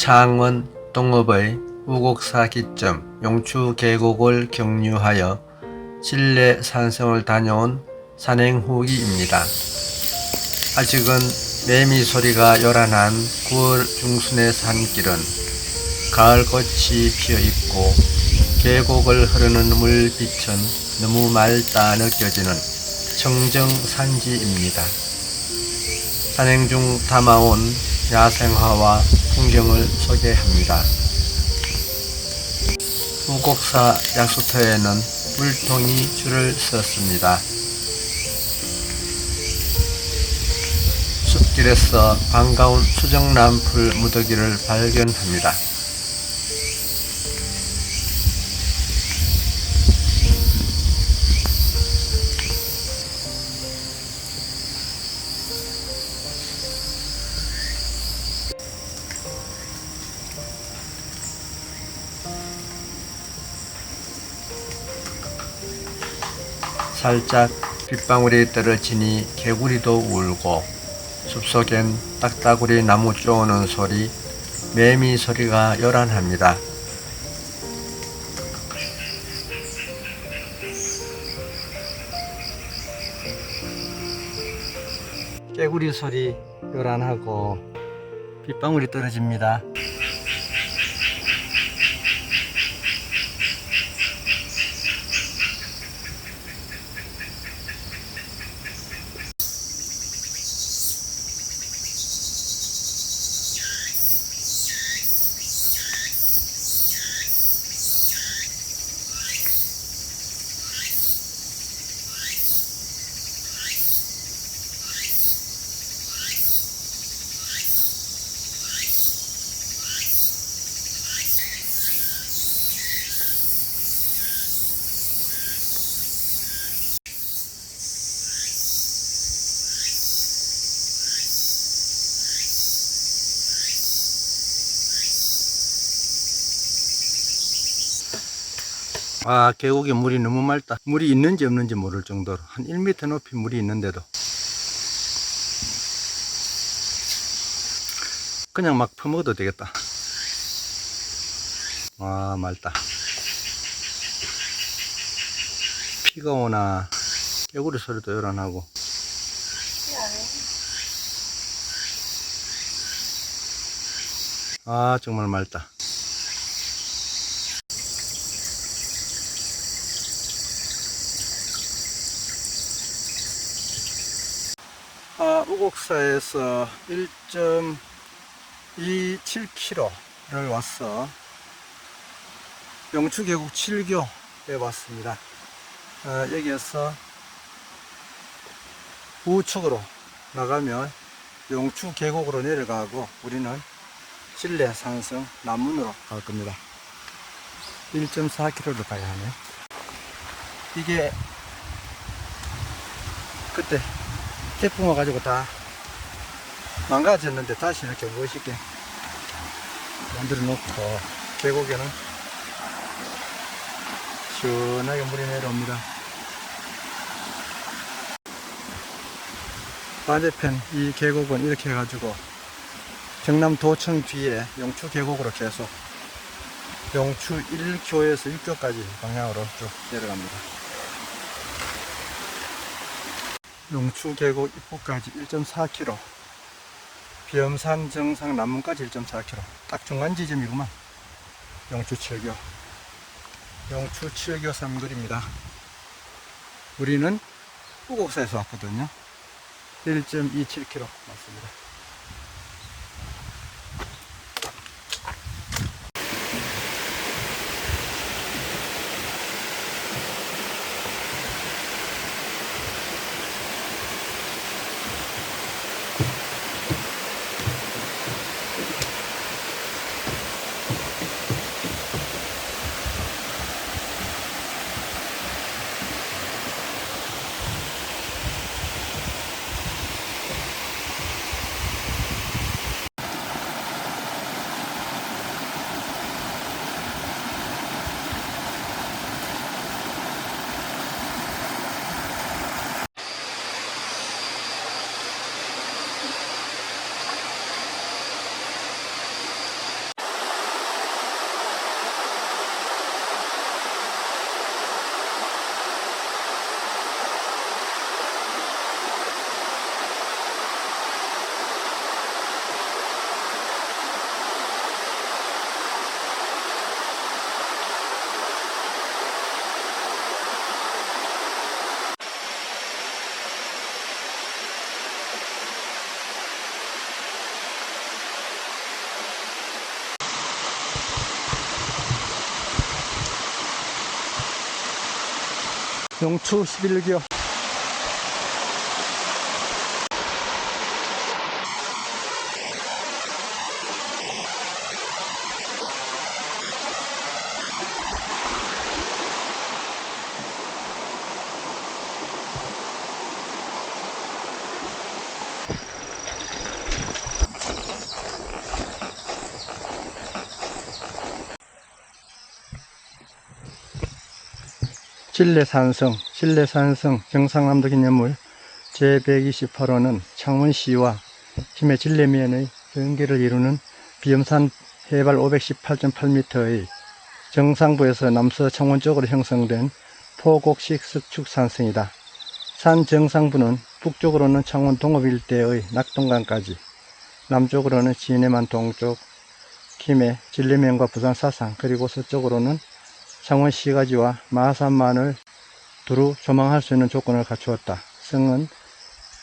창원 동읍의 우곡사 기점 용추 계곡을 경유하여 실내 산성을 다녀온 산행 후기입니다. 아직은 매미 소리가 요란한 9월 중순의 산길은 가을꽃이 피어있고 계곡을 흐르는 물빛은 너무 맑다 느껴지는 청정산지입니다. 산행 중 담아온 야생화와 풍경을 소개합니다. 우곡사 약수터에는 물통이 줄을 섰습니다. 숲길에서 반가운 수정란풀 무더기를 발견합니다. 살짝 빗방울이 떨어지니 개구리도 울고 숲속엔 딱따구리 나무 쪼는 소리, 매미 소리가 요란합니다. 개구리 소리 요란하고 빗방울이 떨어집니다. 아, 계곡에 물이 너무 맑다. 물이 있는지 없는지 모를 정도로 한 1m 높이 물이 있는데도 그냥 막 퍼먹어도 되겠다. 와, 맑다. 비가 오나 개구리 소리도 요란하고 아, 정말 맑다. 아, 우곡사에서 1.27km를 왔어. 영추계곡 7교에 왔습니다. 어, 여기에서 우측으로 나가면 용추 계곡으로 내려가고 우리는 실내 산성 남문으로 갈 겁니다. 1.4km를 가야 하네. 이게 그때 태풍 와가지고 다 망가졌는데 다시 이렇게 멋있게 만들어 놓고 계곡에는 시원하게 물이 내려옵니다. 반대편 이 계곡은 이렇게 해가지고 경남 도청 뒤에 용추 계곡으로 계속 용추 1교에서 6교까지 방향으로 쭉 내려갑니다. 용추 계곡 입구까지 1.4km 비엄산 정상 남문까지 1.4km 딱 중간 지점이구만. 용추 7교. 용추 7교 3거리입니다. 우리는 후곡사에서 왔거든요. 1.27km 맞습니다 용추 11교 진례산성, 진례산성 경상남도 기념물 제128호는 창원시와 김해 진례면의 경계를 이루는 비염산 해발 518.8m의 정상부에서 남서 창원 쪽으로 형성된 포곡식 석축산성이다. 산 정상부는 북쪽으로는 창원 동업 일대의 낙동강까지, 남쪽으로는 진해만 동쪽, 김해, 진례면과 부산 사상, 그리고 서쪽으로는 창원 시가지와 마산만을 두루 조망할 수 있는 조건을 갖추었다. 성은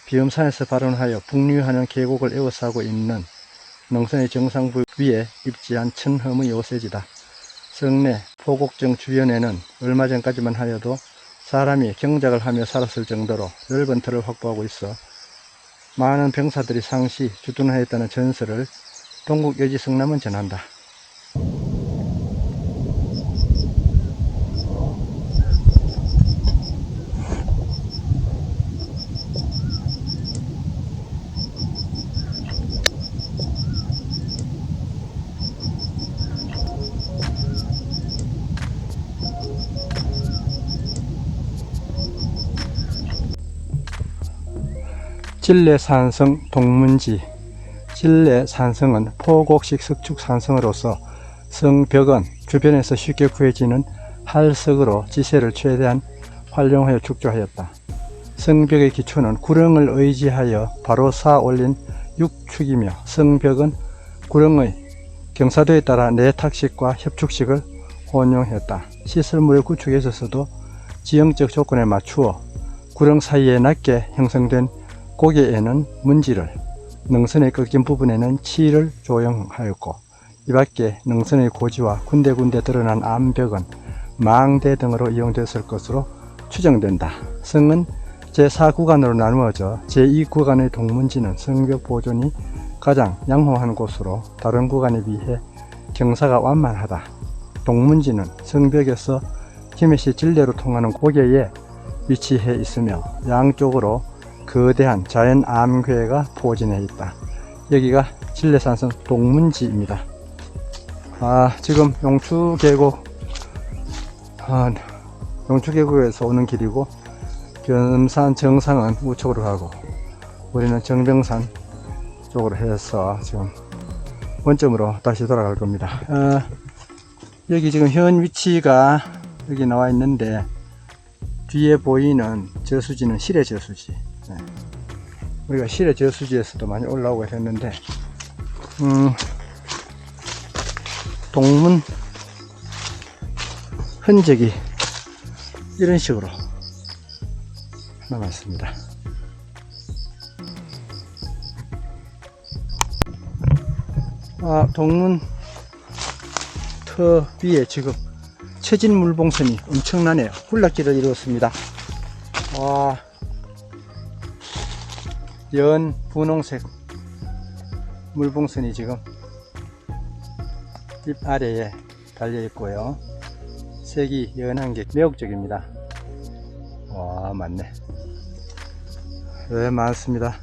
비음산에서 발원하여 북류하는 계곡을 에워싸고 있는 농선의 정상부 위에 입지한 천허의 요새지다. 성내 포곡정 주변에는 얼마 전까지만 하여도 사람이 경작을 하며 살았을 정도로 넓은 터를 확보하고 있어 많은 병사들이 상시 주둔하였다는 전설을 동국 여지 성남은 전한다. 진례산성 동문지 진례산성은 포곡식 석축산성으로서 성벽은 주변에서 쉽게 구해지는 할석으로 지세를 최대한 활용하여 축조하였다. 성벽의 기초는 구렁을 의지하여 바로 쌓아 올린 육축이며 성벽은 구렁의 경사도에 따라 내탁식과 협축식을 혼용했다. 시설물의 구축에 있어서도 지형적 조건에 맞추어 구렁 사이에 낮게 형성된 고개에는 문지를, 능선의 꺾인 부분에는 치를 조형하였고, 이 밖에 능선의 고지와 군데군데 드러난 암벽은 망대 등으로 이용됐을 것으로 추정된다. 성은 제4구간으로 나누어져 제2구간의 동문지는 성벽 보존이 가장 양호한 곳으로 다른 구간에 비해 경사가 완만하다. 동문지는 성벽에서 김해시 진례로 통하는 고개에 위치해 있으며 양쪽으로 거대한 자연 암괴가 포진해 있다. 여기가 진례산성 동문지입니다. 아, 지금 용추 계곡, 아, 용추 계곡에서 오는 길이고, 변산 정상은 우측으로 가고, 우리는 정병산 쪽으로 해서 지금 원점으로 다시 돌아갈 겁니다. 아, 여기 지금 현 위치가 여기 나와 있는데, 뒤에 보이는 저수지는 실의 저수지. 네. 우리가 실의 저수지에서도 많이 올라오고 했는데, 음, 동문 흔적이 이런 식으로 남았습니다. 아, 동문 터 위에 지금 처진 물봉선이 엄청나네요. 훌락길을 이루었습니다. 와, 연 분홍색 물봉선이 지금 잎 아래에 달려 있고요. 색이 연한 게 매혹적입니다. 와 맞네. 네 많습니다.